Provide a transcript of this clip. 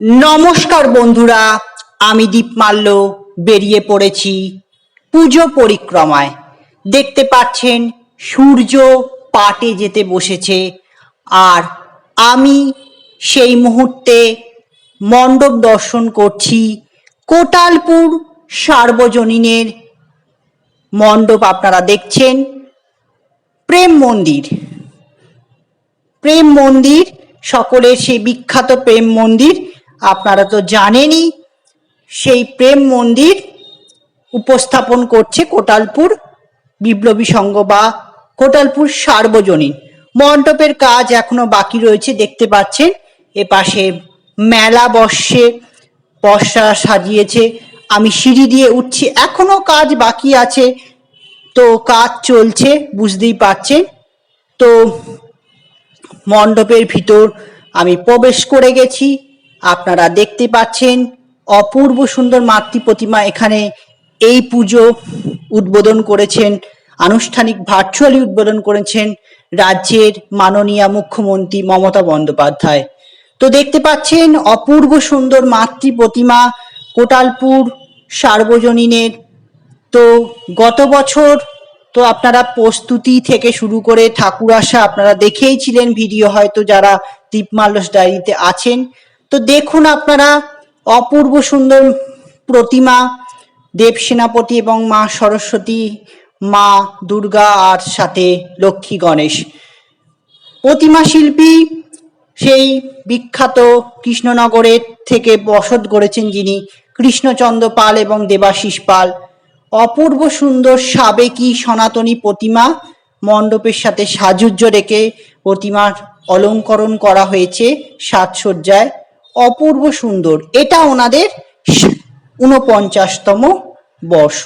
নমস্কার বন্ধুরা, আমি দীপমাল্য বেরিয়ে পড়েছি পুজো পরিক্রমায়। দেখতে পাচ্ছেন, সূর্য পাটে যেতে বসেছে। আর আমি সেই মুহূর্তে মণ্ডপ দর্শন করছি কোটালপুর সার্বজনীনের মণ্ডপ। আপনারা দেখছেন প্রেম মন্দির। প্রেম মন্দির, সকলের সেই বিখ্যাত প্রেম মন্দির আপনারা তো জানেনই, সেই প্রেম মন্দির উপস্থাপন করছে কোটালপুর বিপ্লবী সংঘ বা কোটালপুর সার্বজনীন। মণ্ডপের কাজ এখনও বাকি রয়েছে, দেখতে পাচ্ছেন। এ পাশে মেলা বর্ষে বর্ষা সাজিয়েছে। আমি সিঁড়ি দিয়ে উঠছি, এখনও কাজ বাকি আছে। তো কাজ চলছে, বুঝতেই পারছেন তো মণ্ডপের ভিতর আমি প্রবেশ করে গেছি। আপনারা দেখতে পাচ্ছেন অপূর্ব সুন্দর মাতৃ প্রতিমা এখানে এই পুজো উদ্বোধন করেছেন, আনুষ্ঠানিক ভার্চুয়ালি উদ্বোধন করেছেন রাজ্যের মাননীয় মুখ্যমন্ত্রী মমতা বন্দ্যোপাধ্যায়। তো দেখতে পাচ্ছেন অপূর্ব সুন্দর মাতৃ প্রতিমা কোটালপুর সার্বজনীনের। তো গত বছর তো আপনারা প্রস্তুতি থেকে শুরু করে ঠাকুর আসা আপনারা দেখেই ছিলেন ভিডিও হয়তো যারা দীপমাল্যস ডায়েরিতে আছেন তো দেখুন আপনারা, অপূর্ব সুন্দর প্রতিমা, দেব সেনাপতি এবং মা সরস্বতী, মা দুর্গা আর সাথে লক্ষ্মী গণেশ। প্রতিমা শিল্পী সেই বিখ্যাত কৃষ্ণনগরের থেকে বসত গড়েছেন যিনি কৃষ্ণচন্দ্র পাল এবং দেবাশিস পাল। অপূর্ব সুন্দর সাবেকি সনাতনী প্রতিমা মণ্ডপের সাথে সাজুজ্য রেখে প্রতিমার অলঙ্করণ করা হয়েছে সাজসজ্জায়। অপূর্ব সুন্দর। এটা ওনাদের উনপঞ্চাশতম বর্ষ।